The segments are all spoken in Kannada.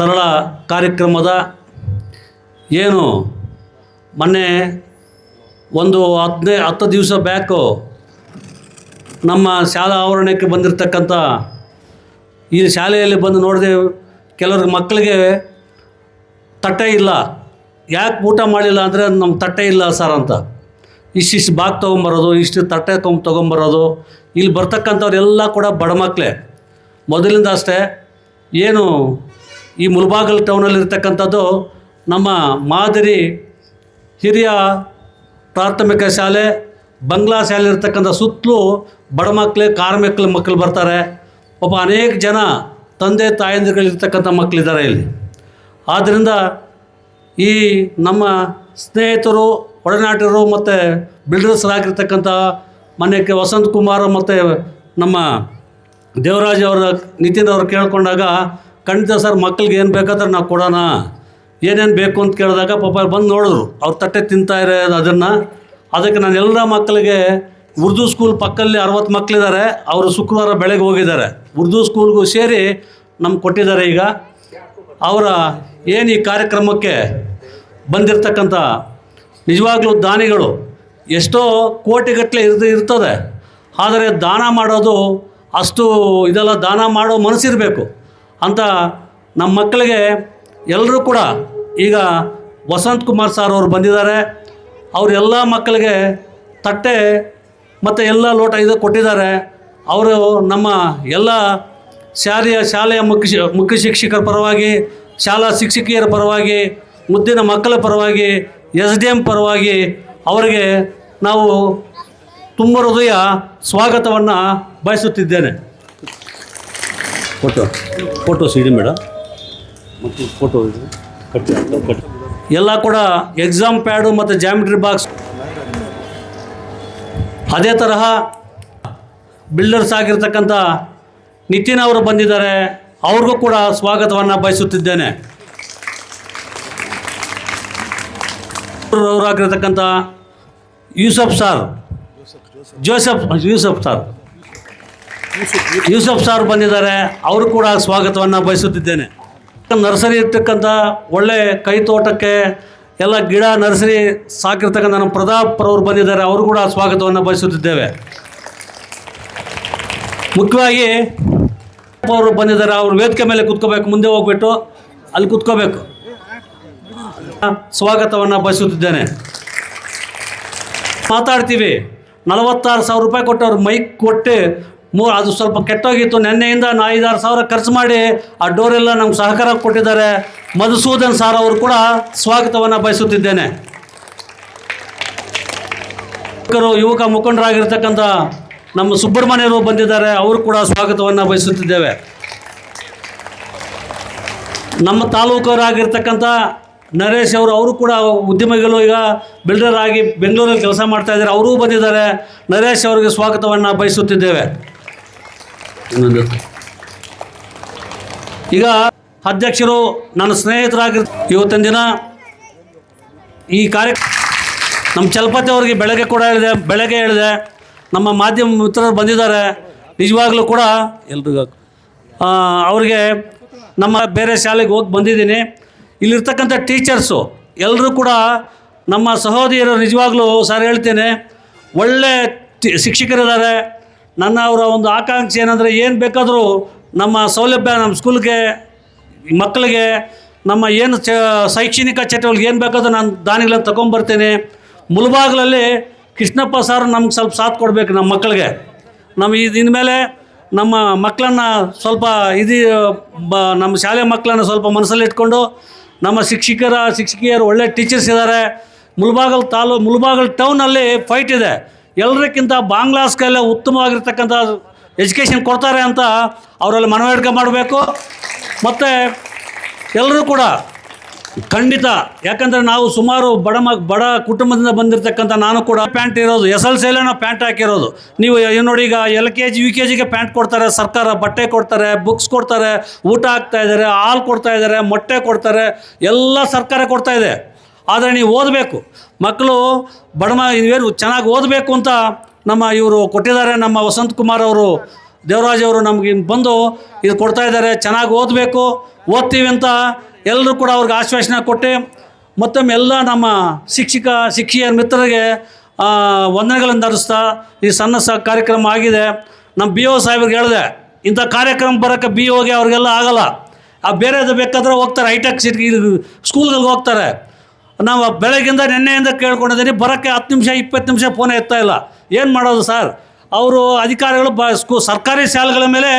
ಸರಳ ಕಾರ್ಯಕ್ರಮದ ಏನು? ಮೊನ್ನೆ ಒಂದು ಹದಿನೈ, ಹತ್ತು ದಿವಸ ಬ್ಯಾಕು ನಮ್ಮ ಶಾಲಾ ಆವರಣಕ್ಕೆ ಬಂದಿರತಕ್ಕಂಥ ಈ ಶಾಲೆಯಲ್ಲಿ ಬಂದು ನೋಡಿದೆ ಕೆಲವ್ರಿಗೆ ಮಕ್ಕಳಿಗೆ ತಟ್ಟೆ ಇಲ್ಲ. ಯಾಕೆ ಊಟ ಮಾಡಿಲ್ಲ ಅಂದರೆ ನಮ್ಮ ತಟ್ಟೆ ಇಲ್ಲ ಸರ್ ಅಂತ. ಇಷ್ಟಿಷ್ಟು ಬಾಗ್ ತೊಗೊಂಬರೋದು, ಇಷ್ಟು ತಟ್ಟೆ ತೊಗೊಂಡು ತೊಗೊಂಬರೋದು. ಇಲ್ಲಿ ಬರ್ತಕ್ಕಂಥವ್ರೆಲ್ಲ ಕೂಡ ಬಡ ಮಕ್ಕಳೇ ಮೊದಲಿಂದ ಅಷ್ಟೇ. ಏನು? ಈ ಮುಲ್ಬಾಗಲ್ ಟೌನಲ್ಲಿರ್ತಕ್ಕಂಥದ್ದು ನಮ್ಮ ಮಾದರಿ ಹಿರಿಯ ಪ್ರಾಥಮಿಕ ಶಾಲೆ, ಬಂಗ್ಲಾ ಶಾಲೆ ಇರ್ತಕ್ಕಂಥ ಸುತ್ತಲೂ ಬಡ ಮಕ್ಕಳೇ ಕಾರ್ಮಿಕಲ್ ಮಕ್ಕಳು ಬರ್ತಾರೆ. ಒಬ್ಬ ಅನೇಕ ಜನ ತಂದೆ ತಾಯಂದಿರುಗಳಿರ್ತಕ್ಕಂಥ ಮಕ್ಕಳಿದ್ದಾರೆ ಇಲ್ಲಿ. ಆದ್ದರಿಂದ ಈ ನಮ್ಮ ಸ್ನೇಹಿತರು ಒಡನಾಟರು ಮತ್ತು ಬಿಲ್ಡರ್ಸ್ರಾಗಿರ್ತಕ್ಕಂಥ ಮನೆಗೆ ವಸಂತ್ ಕುಮಾರ್ ಮತ್ತು ನಮ್ಮ ದೇವರಾಜ್ ಅವರ, ನಿತಿನ್ ಅವರು ಕೇಳ್ಕೊಂಡಾಗ ಖಂಡಿತ ಸರ್, ಮಕ್ಳಿಗೆ ಏನು ಬೇಕಾದ್ರೆ ನಾವು ಕೊಡೋಣ. ಏನೇನು ಬೇಕು ಅಂತ ಕೇಳಿದಾಗ ಪಾಪ ಬಂದು ನೋಡಿದ್ರು. ಅವ್ರು ತಟ್ಟೆ ತಿಂತಾ ಅದನ್ನು. ಅದಕ್ಕೆ ನಾನು ಎಲ್ಲ ಮಕ್ಕಳಿಗೆ ಉರ್ದು ಸ್ಕೂಲ್ ಪಕ್ಕದಲ್ಲಿ ಅರವತ್ತು ಮಕ್ಕಳಿದ್ದಾರೆ ಅವರು ಶುಕ್ರವಾರ ಬೆಳಗ್ಗೆ ಹೋಗಿದ್ದಾರೆ. ಉರ್ದು ಸ್ಕೂಲ್ಗೂ ಸೇರಿ ನಮ್ಗೆ ಕೊಟ್ಟಿದ್ದಾರೆ ಈಗ. ಅವರ ಏನು ಈ ಕಾರ್ಯಕ್ರಮಕ್ಕೆ ಬಂದಿರತಕ್ಕಂಥ ನಿಜವಾಗ್ಲೂ ದಾನಿಗಳು ಎಷ್ಟೋ ಕೋಟಿಗಟ್ಟಲೆ ಇರ್ದು, ಇರ್ತದೆ. ಆದರೆ ದಾನ ಮಾಡೋದು ಅಷ್ಟು ಇದೆಲ್ಲ, ದಾನ ಮಾಡೋ ಮನಸ್ಸಿರಬೇಕು. ಅಂತ ನಮ್ಮ ಮಕ್ಕಳಿಗೆ ಎಲ್ಲರೂ ಕೂಡ ಈಗ ವಸಂತ್ ಕುಮಾರ್ ಸರ್ ಅವರು ಬಂದಿದ್ದಾರೆ. ಅವರೆಲ್ಲ ಮಕ್ಕಳಿಗೆ ತಟ್ಟೆ ಮತ್ತು ಎಲ್ಲ ಲೋಟ ಇದು ಕೊಟ್ಟಿದ್ದಾರೆ. ಅವರು ನಮ್ಮ ಎಲ್ಲ ಶಾಲೆಯ ಶಾಲೆಯ ಮುಖ್ಯ ಮುಖ್ಯ ಶಿಕ್ಷಕರ ಪರವಾಗಿ, ಶಾಲಾ ಶಿಕ್ಷಕಿಯರ ಪರವಾಗಿ, ಮುದ್ದಿನ ಮಕ್ಕಳ ಪರವಾಗಿ, ಎಸ್ ಡಿ ಎಂ ಪರವಾಗಿ ಅವರಿಗೆ ನಾವು ತುಂಬ ಹೃದಯ ಸ್ವಾಗತವನ್ನು ಬಯಸುತ್ತಿದ್ದೇನೆ. ಫೋಟೋ ಫೋಟೋಸ್ ಇಡಿ ಮೇಡಮ್ ಮತ್ತು ಫೋಟೋ ಇದು. ಎಲ್ಲ ಕೂಡ ಎಕ್ಸಾಮ್ ಪ್ಯಾಡು ಮತ್ತು ಜಾಮಿಟ್ರಿ ಬಾಕ್ಸ್ ಅದೇ ತರಹ ಬಿಲ್ಡರ್ಸ್ ಆಗಿರ್ತಕ್ಕಂಥ ನಿತಿನ್ ಅವರು ಬಂದಿದ್ದಾರೆ. ಅವ್ರಿಗೂ ಕೂಡ ಸ್ವಾಗತವನ್ನು ಬಯಸುತ್ತಿದ್ದೇನೆ. ಅವರಾಗಿರ್ತಕ್ಕಂಥ Yusuf sir Joseph Yusuf sir Yusuf sir ಬಂದಿದ್ದಾರೆ. ಅವರು ಕೂಡ ಸ್ವಾಗತವನ್ನು ಬಯಸುತ್ತಿದ್ದೇನೆ. ನರ್ಸರಿ ಇರ್ತಕ್ಕಂಥ ಒಳ್ಳೆ ಕೈ ತೋಟಕ್ಕೆ ಎಲ್ಲ ಗಿಡ, ನರ್ಸರಿ ಸಾಕಿರ್ತಕ್ಕಂಥ ನಮ್ಮ ಪ್ರತಾಪ್ ಅವರು ಬಂದಿದ್ದಾರೆ. ಅವರು ಕೂಡ ಸ್ವಾಗತವನ್ನು ಬಯಸುತ್ತಿದ್ದೇವೆ. ಮುಖ್ಯವಾಗಿ ಅವರು ಬಂದಿದ್ದಾರೆ. ಅವರು ವೇದಿಕೆ ಮೇಲೆ ಕುತ್ಕೋಬೇಕು. ಮುಂದೆ ಹೋಗ್ಬಿಟ್ಟು ಅಲ್ಲಿ ಕುತ್ಕೋಬೇಕು. ಸ್ವಾಗತವನ್ನು ಬಯಸುತ್ತಿದ್ದೇನೆ. ಮಾತಾಡ್ತೀವಿ. ನಲವತ್ತಾರು ಸಾವಿರ ರೂಪಾಯಿ ಕೊಟ್ಟು ಅವ್ರು ಮೈಕ್ ಕೊಟ್ಟು ಮೂ ಅದು ಸ್ವಲ್ಪ ಕೆಟ್ಟೋಗಿತ್ತು. ನೆನ್ನೆಯಿಂದ ನಾ ಐದಾರು ಸಾವಿರ ಖರ್ಚು ಮಾಡಿ ಆ ಡೋರೆಲ್ಲ ನಮ್ಗೆ ಸಹಕಾರ ಕೊಟ್ಟಿದ್ದಾರೆ. ಮಧುಸೂದನ್ ಸಾರ್ ಅವರು ಕೂಡ ಸ್ವಾಗತವನ್ನು ಬಯಸುತ್ತಿದ್ದೇನೆ. ಯುವಕ ಮುಖಂಡರಾಗಿರ್ತಕ್ಕಂಥ ನಮ್ಮ ಸುಬ್ರಹ್ಮಣ್ಯರು ಬಂದಿದ್ದಾರೆ. ಅವರು ಕೂಡ ಸ್ವಾಗತವನ್ನು ಬಯಸುತ್ತಿದ್ದೇವೆ. ನಮ್ಮ ತಾಲೂಕರಾಗಿರ್ತಕ್ಕಂಥ ನರೇಶ್ ಅವರು ಅವರು ಕೂಡ ಉದ್ಯಮಿಗಳು ಈಗ ಬಿಲ್ಡರ್ ಆಗಿ ಬೆಂಗಳೂರಲ್ಲಿ ಕೆಲಸ ಮಾಡ್ತಾ ಇದ್ದಾರೆ. ಅವರೂ ಬಂದಿದ್ದಾರೆ. ನರೇಶ್ ಅವರಿಗೆ ಸ್ವಾಗತವನ್ನು ಬಯಸುತ್ತಿದ್ದೇವೆ. ಇನ್ನೊಂದು ಈಗ ಅಧ್ಯಕ್ಷರು ನನ್ನ ಸ್ನೇಹಿತರಾಗಿ ಇವತ್ತಿನ ದಿನ ಈ ಕಾರ್ಯ ನಮ್ಮ ಚಲಪತಿ ಅವರಿಗೆ ಬೆಳಗ್ಗೆ ಕೂಡ ಹೇಳಿದೆ ಬೆಳಗ್ಗೆ ಹೇಳಿದೆ. ನಮ್ಮ ಮಾಧ್ಯಮ ಮಿತ್ರರು ಬಂದಿದ್ದಾರೆ. ನಿಜವಾಗ್ಲೂ ಕೂಡ ಎಲ್ರಿಗೂ ಅವ್ರಿಗೆ ನಮ್ಮ ಬೇರೆ ಶಾಲೆಗೆ ಹೋಗಿ ಬಂದಿದ್ದೀನಿ. ಇಲ್ಲಿರ್ತಕ್ಕಂಥ ಟೀಚರ್ಸು ಎಲ್ಲರೂ ಕೂಡ ನಮ್ಮ ಸಹೋದರಿಯರು ನಿಜವಾಗ್ಲೂ ಸರ್ ಹೇಳ್ತೇನೆ. ಒಳ್ಳೆ ಶಿಕ್ಷಕರಿದ್ದಾರೆ. ನನ್ನ ಅವರ ಒಂದು ಆಕಾಂಕ್ಷೆ ಏನಂದರೆ ಏನು ಬೇಕಾದರೂ ನಮ್ಮ ಸೌಲಭ್ಯ ನಮ್ಮ ಸ್ಕೂಲ್ಗೆ ಮಕ್ಕಳಿಗೆ, ನಮ್ಮ ಏನು ಚ, ಶೈಕ್ಷಣಿಕ ಚಟುವಟಿಕೆ ಏನು ಬೇಕಾದರೂ ನಾನು ದಾನಿಗಳನ್ನು ತಗೊಂಬರ್ತೇನೆ. ಮುಲ್ಬಾಗ್ಲಲ್ಲಿ ಕೃಷ್ಣಪ್ಪ ಸರ್ ನಮ್ಗೆ ಸ್ವಲ್ಪ ಸಾಥ್ ಕೊಡಬೇಕು ನಮ್ಮ ಮಕ್ಕಳಿಗೆ. ನಮ್ಮ ಇದು ಇನ್ಮೇಲೆ ನಮ್ಮ ಮಕ್ಕಳನ್ನು ಸ್ವಲ್ಪ ಇದು, ಬ, ನಮ್ಮ ಶಾಲೆ ಮಕ್ಕಳನ್ನು ಸ್ವಲ್ಪ ಮನಸ್ಸಲ್ಲಿ ಇಟ್ಕೊಂಡು ನಮ್ಮ ಶಿಕ್ಷಕರ, ಶಿಕ್ಷಕಿಯರು ಒಳ್ಳೆ ಟೀಚರ್ಸ್ ಇದ್ದಾರೆ ಮುಲ್ಬಾಗಲ್ ತಾಲೂ, ಮುಲ್ಬಾಗಲ್ ಟೌನಲ್ಲಿ ಫೈಟ್ ಇದೆ. ಎಲ್ಲರಿಗಿಂತ ಬಾಂಗ್ಲಾ ಸ್ಕೈಲೇ ಉತ್ತಮವಾಗಿರ್ತಕ್ಕಂಥ ಎಜುಕೇಷನ್ ಕೊಡ್ತಾರೆ ಅಂತ ಅವರಲ್ಲಿ ಮನವರಿಕೆ ಮಾಡಬೇಕು. ಮತ್ತು ಎಲ್ಲರೂ ಕೂಡ ಖಂಡಿತ, ಯಾಕಂದರೆ ನಾವು ಸುಮಾರು ಬಡ ಮ ಬಡ ಕುಟುಂಬದಿಂದ ಬಂದಿರತಕ್ಕಂಥ ನಾನು ಕೂಡ ಪ್ಯಾಂಟ್ ಇರೋದು, ಎಸ್ ಎಲ್ ಸಿಯಲ್ಲೇ ನಾವು ಪ್ಯಾಂಟ್ ಹಾಕಿರೋದು. ನೀವು ಏನು ನೋಡಿ ಈಗ L K G, U K ಜಿಗೆ ಪ್ಯಾಂಟ್ ಕೊಡ್ತಾರೆ, ಸರ್ಕಾರ ಬಟ್ಟೆ ಕೊಡ್ತಾರೆ, ಬುಕ್ಸ್ ಕೊಡ್ತಾರೆ, ಊಟ ಹಾಕ್ತಾ ಇದ್ದಾರೆ, ಹಾಲು ಕೊಡ್ತಾ ಇದ್ದಾರೆ, ಮೊಟ್ಟೆ ಕೊಡ್ತಾರೆ, ಎಲ್ಲ ಸರ್ಕಾರ ಕೊಡ್ತಾ ಇದೆ. ಆದರೆ ನೀವು ಓದಬೇಕು. ಮಕ್ಕಳು ಬಡಮ ಇವೇನು ಚೆನ್ನಾಗಿ ಓದಬೇಕು ಅಂತ ನಮ್ಮ ಇವರು ಕೊಟ್ಟಿದ್ದಾರೆ, ನಮ್ಮ ವಸಂತ್ ಕುಮಾರ್ ಅವರು, ದೇವರಾಜ್ ಅವರು ನಮಗೆ ಬಂದು ಇದು ಕೊಡ್ತಾ ಇದ್ದಾರೆ, ಚೆನ್ನಾಗಿ ಓದಬೇಕು, ಓದ್ತೀವಿ ಅಂತ ಎಲ್ಲರೂ ಕೂಡ ಅವ್ರಿಗೆ ಆಶ್ವಾಸನೆ ಕೊಟ್ಟು ಮತ್ತೊಮ್ಮೆ ಎಲ್ಲ ನಮ್ಮ ಶಿಕ್ಷಕ ಶಿಕ್ಷಕಿಯರ ಮಿತ್ರರಿಗೆ ವಂದನೆಗಳನ್ನು ಧರಿಸ್ತಾ ಈ ಸಣ್ಣ ಸ ಕಾರ್ಯಕ್ರಮ ಆಗಿದೆ. ನಮ್ಮ ಬಿ ಒ ಸಾಹೇಬ್ರಿಗೆ ಹೇಳಿದೆ, ಇಂಥ ಕಾರ್ಯಕ್ರಮ ಬರೋಕ್ಕೆ ಬಿ ಒಗೆ ಅವ್ರಿಗೆಲ್ಲ ಆಗೋಲ್ಲ. ಆ, ಬೇರೆದು ಬೇಕಾದ್ರೆ ಹೋಗ್ತಾರೆ, ಹೈಟೆಕ್ ಸಿಟಿ ಸ್ಕೂಲ್ಗಳಿಗೆ ಹೋಗ್ತಾರೆ. ನಾವು ಬೆಳಗಿಂದ ನಿನ್ನೆಯಿಂದ ಕೇಳ್ಕೊಂಡಿದ್ದೀನಿ. ಬರೋಕ್ಕೆ ಹತ್ತು ನಿಮಿಷ, ಇಪ್ಪತ್ತು ನಿಮಿಷ ಫೋನ್ ಎತ್ತಾ ಇಲ್ಲ. ಏನು ಮಾಡೋದು ಸರ್? ಅವರು ಅಧಿಕಾರಿಗಳು ಬ ಸ್ಕೂ ಸರ್ಕಾರಿ ಶಾಲೆಗಳ ಮೇಲೆ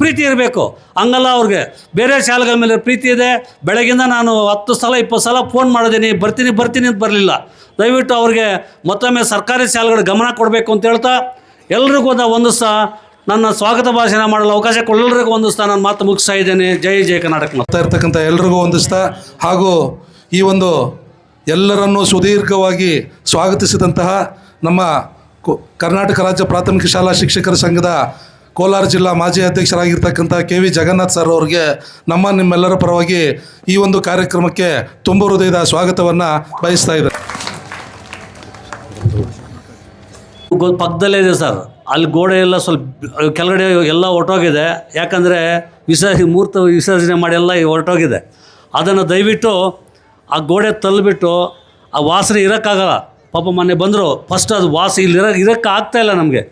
ಪ್ರೀತಿ ಇರಬೇಕು. ಹಂಗಲ್ಲ ಅವ್ರಿಗೆ. ಬೇರೆ ಶಾಲೆಗಳ ಮೇಲೆ ಪ್ರೀತಿ ಇದೆ. ಬೆಳಗಿಂದ ನಾನು ಹತ್ತು ಸಲ, ಇಪ್ಪತ್ತು ಸಲ ಫೋನ್ ಮಾಡಿದ್ದೀನಿ. ಬರ್ತೀನಿ ಬರ್ತೀನಿ ಅಂತ ಬರಲಿಲ್ಲ. ದಯವಿಟ್ಟು ಅವ್ರಿಗೆ ಮತ್ತೊಮ್ಮೆ ಸರ್ಕಾರಿ ಶಾಲೆಗಳ ಗಮನ ಕೊಡಬೇಕು ಅಂತ ಹೇಳ್ತಾ, ಎಲ್ರಿಗೂ ಒಂದು ಸಹ ನನ್ನ ಸ್ವಾಗತ ಭಾಷಣ ಮಾಡಲು ಅವಕಾಶ ಕೊಡೆಲ್ಲರಿಗೂ ಒಂದಿಸ್ತಾ ನಾನು ಮಾತು ಮುಗಿಸ್ತಾ ಇದ್ದೇನೆ. ಜೈ ಜೈ ಕರ್ನಾಟಕ. ಮಾಡ್ತಾ ಇರ್ತಕ್ಕಂಥ ಎಲ್ರಿಗೂ ಹೊಂದಿಸ್ತಾ ಹಾಗೂ ಈ ಒಂದು ಎಲ್ಲರನ್ನೂ ಸುದೀರ್ಘವಾಗಿ ಸ್ವಾಗತಿಸಿದಂತಹ ನಮ್ಮ ಕರ್ನಾಟಕ ರಾಜ್ಯ ಪ್ರಾಥಮಿಕ ಶಾಲಾ ಶಿಕ್ಷಕರ ಸಂಘದ ಕೋಲಾರ ಜಿಲ್ಲಾ ಮಾಜಿ ಅಧ್ಯಕ್ಷರಾಗಿರ್ತಕ್ಕಂಥ ಕೆ ವಿ ಜಗನ್ನಾಥ್ ಸರ್ ಅವರಿಗೆ ನಮ್ಮ ನಿಮ್ಮೆಲ್ಲರ ಪರವಾಗಿ ಈ ಒಂದು ಕಾರ್ಯಕ್ರಮಕ್ಕೆ ತುಂಬ ಹೃದಯದ ಸ್ವಾಗತವನ್ನು ಬಯಸ್ತಾ ಇದೆ ಪಕ್ಕದಲ್ಲೇ ಇದೆ ಸರ್. ಅಲ್ಲಿ ಗೋಡೆ ಎಲ್ಲ ಸ್ವಲ್ಪ ಕೆಳಗಡೆ ಎಲ್ಲ ಹೊರಟೋಗಿದೆ ಯಾಕಂದರೆ ವಿಸರ್ಜನೆ ಮೂರ್ತ ವಿಸರ್ಜನೆ ಮಾಡಿ ಎಲ್ಲ ಹೊರಟೋಗಿದೆ. ಅದನ್ನು ದಯವಿಟ್ಟು ಆ ಗೋಡೆ ತಳ್ಳಿಬಿಟ್ಟು ಆ ವಾಸನೆ ಇರೋಕ್ಕಾಗಲ್ಲ. ಪಾಪ ಮೊನ್ನೆ ಬಂದರು ಫಸ್ಟ್ ಅದು ವಾಸ ಇಲ್ಲಿ ಇರೋ ಇರೋಕ್ಕೆ ಆಗ್ತಾಯಿಲ್ಲ ನಮಗೆ.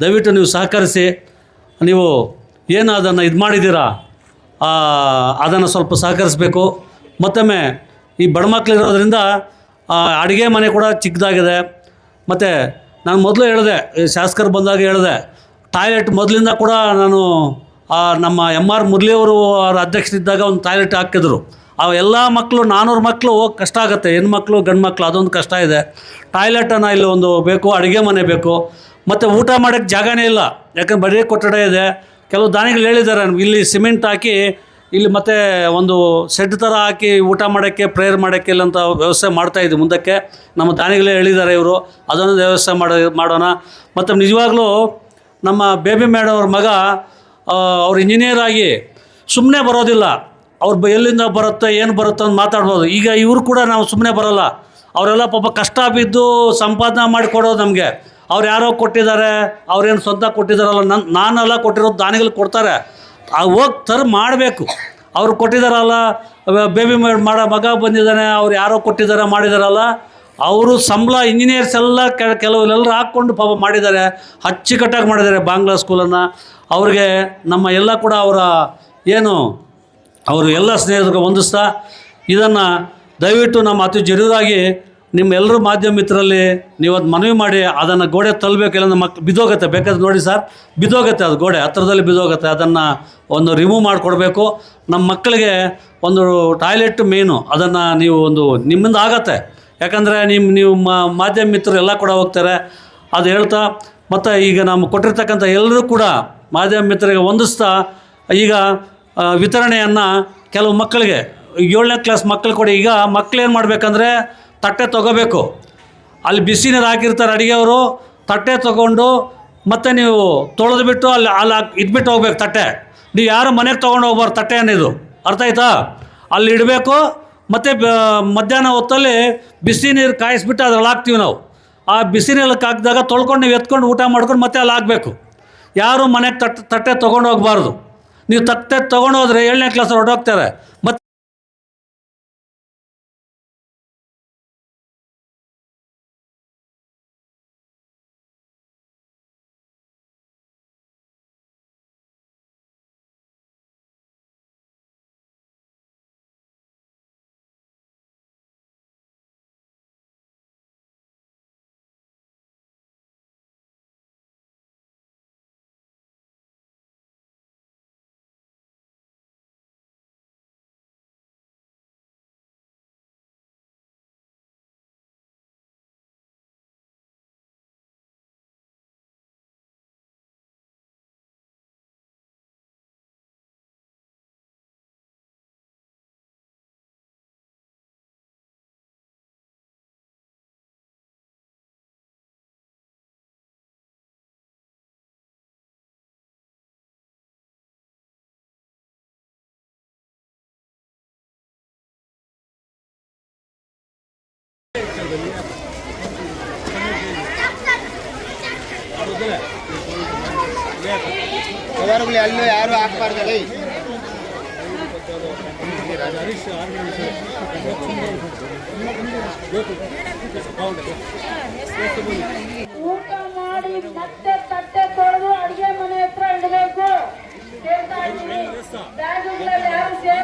ದಯವಿಟ್ಟು ನೀವು ಸಹಕರಿಸಿ, ನೀವು ಏನು ಅದನ್ನು ಇದು ಮಾಡಿದ್ದೀರಾ? ಅದನ್ನು ಸ್ವಲ್ಪ ಸಹಕರಿಸಬೇಕು. ಮತ್ತೊಮ್ಮೆ ಈ ಬಡ ಮಕ್ಕಳಿರೋದ್ರಿಂದ ಅಡುಗೆ ಮನೆ ಕೂಡ ಚಿಕ್ಕದಾಗಿದೆ. ಮತ್ತು ನಾನು ಮೊದಲು ಹೇಳಿದೆ, ಶಾಸಕರು ಬಂದಾಗ ಹೇಳಿದೆ, ಟಾಯ್ಲೆಟ್ ಮೊದಲಿಂದ ಕೂಡ ನಾನು ನಮ್ಮ ಎಂ ಆರ್ ಮುರಳಿಯವರು ಅವರ ಅಧ್ಯಕ್ಷರಿದ್ದಾಗ ಒಂದು ಟಾಯ್ಲೆಟ್ ಹಾಕಿದ್ರು. ಆ ಎಲ್ಲ ಮಕ್ಕಳು ನಾನ್ನೂರು ಮಕ್ಕಳು ಹೋಗಿ ಕಷ್ಟ ಆಗುತ್ತೆ. ಹೆಣ್ಮಕ್ಳು ಗಂಡು ಮಕ್ಕಳು ಅದೊಂದು ಕಷ್ಟ ಇದೆ. ಟಾಯ್ಲೆಟನ್ನು ಇಲ್ಲಿ ಒಂದು ಬೇಕು, ಅಡುಗೆ ಮನೆ ಬೇಕು. ಮತ್ತು ಊಟ ಮಾಡೋಕ್ಕೆ ಜಾಗನೇ ಇಲ್ಲ. ಯಾಕಂದ್ರೆ ಬರೀ ಕೊಠಡ ಇದೆ. ಕೆಲವು ದಾನಿಗಳು ಹೇಳಿದ್ದಾರೆ, ಇಲ್ಲಿ ಸಿಮೆಂಟ್ ಹಾಕಿ, ಇಲ್ಲಿ ಮತ್ತೆ ಒಂದು ಶೆಡ್ ಥರ ಹಾಕಿ ಊಟ ಮಾಡೋಕ್ಕೆ ಪ್ರೇಯರ್ ಮಾಡೋಕ್ಕೆ ಇಲ್ಲಂತ ವ್ಯವಸ್ಥೆ ಮಾಡ್ತಾ ಇದ್ವಿ. ಮುಂದಕ್ಕೆ ನಮ್ಮ ದಾನಿಗಳೇ ಹೇಳಿದ್ದಾರೆ ಇವರು, ಅದೊಂದು ವ್ಯವಸ್ಥೆ ಮಾಡೋ, ಮಾಡೋಣ. ಮತ್ತು ನಿಜವಾಗ್ಲೂ ನಮ್ಮ ಬೇಬಿ ಮೇಡಮ್ ಅವ್ರ ಮಗ ಅವ್ರು ಇಂಜಿನಿಯರ್ ಆಗಿ ಸುಮ್ಮನೆ ಬರೋದಿಲ್ಲ. ಅವ್ರು ಎಲ್ಲಿಂದ ಬರುತ್ತೆ, ಏನು ಬರುತ್ತೆ ಅಂತ ಮಾತಾಡ್ಬೋದು. ಈಗ ಇವರು ಕೂಡ ನಾವು ಸುಮ್ಮನೆ ಬರೋಲ್ಲ. ಅವರೆಲ್ಲ ಪಾಪ ಕಷ್ಟ ಬಿದ್ದು ಸಂಪಾದನೆ ಮಾಡಿ ಕೊಡೋದು ನಮಗೆ. ಅವ್ರು ಯಾರೋ ಕೊಟ್ಟಿದ್ದಾರೆ ಅವ್ರೇನು ಸ್ವಂತ ಕೊಟ್ಟಿದ್ದಾರಲ್ಲ ನನ್ನ ನಾನೆಲ್ಲ ಕೊಟ್ಟಿರೋದು ದಾನಿಗಳು ಕೊಡ್ತಾರೆ. ಆ ಹೋಗಿ ತರ್ ಮಾಡಬೇಕು. ಅವ್ರು ಕೊಟ್ಟಿದ್ದಾರಲ್ಲ ಬೇಬಿ ಮಾಡೋ ಮಗ ಬಂದಿದ್ದಾನೆ, ಅವ್ರು ಯಾರೋ ಕೊಟ್ಟಿದ್ದಾರೆ ಮಾಡಿದಾರಲ್ಲ, ಅವರು ಸಂಬಳ ಇಂಜಿನಿಯರ್ಸ್ ಎಲ್ಲ ಕೆ ಕೆಲವರೆಲ್ಲರೂ ಹಾಕ್ಕೊಂಡು ಪಾಪ ಮಾಡಿದ್ದಾರೆ. ಅಚ್ಚುಕಟ್ಟಾಗಿ ಮಾಡಿದ್ದಾರೆ ಬಾಂಗ್ಲಾ ಸ್ಕೂಲನ್ನು ಅವ್ರಿಗೆ ನಮ್ಮ ಎಲ್ಲ ಕೂಡ ಅವರ, ಏನು ಅವರು ಎಲ್ಲ ಸ್ನೇಹಿತರಿಗೆ ಹೊಂದಿಸ್ತಾ ಇದನ್ನು ದಯವಿಟ್ಟು ನಮ್ಮ ಅತಿ ಜರೂರಾಗಿ ನಿಮ್ಮೆಲ್ಲರೂ ಮಾಧ್ಯಮ ಮಿತ್ರರಲ್ಲಿ ನೀವು ಅದು ಮನವಿ ಮಾಡಿ ಅದನ್ನು ಗೋಡೆ ತಳ್ಳಬೇಕು ಇಲ್ಲಾಂದ್ರೆ ಮಕ್ ಬಿದ್ದೋಗುತ್ತೆ. ಬೇಕಾದ್ರೆ ನೋಡಿ ಸರ್, ಬಿದ್ದೋಗುತ್ತೆ ಅದು ಗೋಡೆ. ಹತ್ರದಲ್ಲಿ ಬಿದ್ದೋಗುತ್ತೆ. ಅದನ್ನು ಒಂದು ರಿಮೂವ್ ಮಾಡಿಕೊಡ್ಬೇಕು. ನಮ್ಮ ಮಕ್ಕಳಿಗೆ ಒಂದು ಟಾಯ್ಲೆಟ್ ಮೇನು ಅದನ್ನು ನೀವು ಒಂದು ನಿಮ್ಮಿಂದ ಆಗತ್ತೆ. ಯಾಕಂದರೆ ನಿಮ್ಮ ನೀವು ಮಾಧ್ಯಮ ಮಿತ್ರರು ಎಲ್ಲ ಕೂಡ ಹೋಗ್ತಾರೆ. ಅದು ಹೇಳ್ತಾ, ಮತ್ತು ಈಗ ನಾವು ಕೊಟ್ಟಿರ್ತಕ್ಕಂಥ ಎಲ್ಲರೂ ಕೂಡ ಮಾಧ್ಯಮ ಮಿತ್ರರಿಗೆ ಹೊಂದಿಸ್ತಾ ಈಗ ವಿತರಣೆಯನ್ನು ಕೆಲವು ಮಕ್ಕಳಿಗೆ, ಏಳನೇ ಕ್ಲಾಸ್ ಮಕ್ಕಳು ಕೊಡಿ ಈಗ ಮಕ್ಳು ಏನು ಮಾಡಬೇಕಂದ್ರೆ ತಟ್ಟೆ ತೊಗೋಬೇಕು. ಅಲ್ಲಿ ಬಿಸಿ ನೀರು ಹಾಕಿರ್ತಾರೆ ಅಡುಗೆಯವರು, ತಟ್ಟೆ ತೊಗೊಂಡು ಮತ್ತೆ ನೀವು ತೊಳೆದು ಬಿಟ್ಟು ಅಲ್ಲಿ ಅಲ್ಲಿ ಹಾಕ್- ಇಟ್ಬಿಟ್ಟು ಹೋಗ್ಬೇಕು ತಟ್ಟೆ. ನೀವು ಯಾರು ಮನೆಗೆ ತೊಗೊಂಡು ಹೋಗ್ಬಾರ್ದು ತಟ್ಟೆ ಅನ್ನೋದು. ಅರ್ಥ ಆಯ್ತಾ? ಅಲ್ಲಿ ಇಡಬೇಕು, ಮತ್ತು ಮಧ್ಯಾಹ್ನ ಹೊತ್ತಲ್ಲಿ ಬಿಸಿ ನೀರು ಕಾಯಿಸ್ಬಿಟ್ಟು ಅದ್ರಲ್ಲಿ ಹಾಕ್ತೀವಿ ನಾವು. ಆ ಬಿಸಿ ನೀರಲ್ಲಿ ಹಾಕಿದಾಗ ತೊಳ್ಕೊಂಡು ನೀವು ಎತ್ಕೊಂಡು ಊಟ ಮಾಡ್ಕೊಂಡು ಮತ್ತೆ ಅಲ್ಲಿ ಹಾಕಬೇಕು. ಯಾರು ಮನೆಗೆ ತಟ್ಟೆ ತಟ್ಟೆ ತೊಗೊಂಡು ಹೋಗಬಾರ್ದು. ನೀವು ತತ್ತೆ ತೊಗೊಂಡೋದ್ರೆ ಏಳನೇ ಕ್ಲಾಸ್ ಹೊರಟೋಗ್ತಾರೆ. ಮತ್ತೆ ఎవరు అల్లు యారు ఆకపారు కదా ಹರೀಶ್ ಊಟ ಮಾಡಿ ಮತ್ತೆ ತಟ್ಟೆ ತೊಳೆದು ಅಡಿಗೆ ಮನೆ ಹತ್ರ ಇಡಬೇಕು ಯಾರು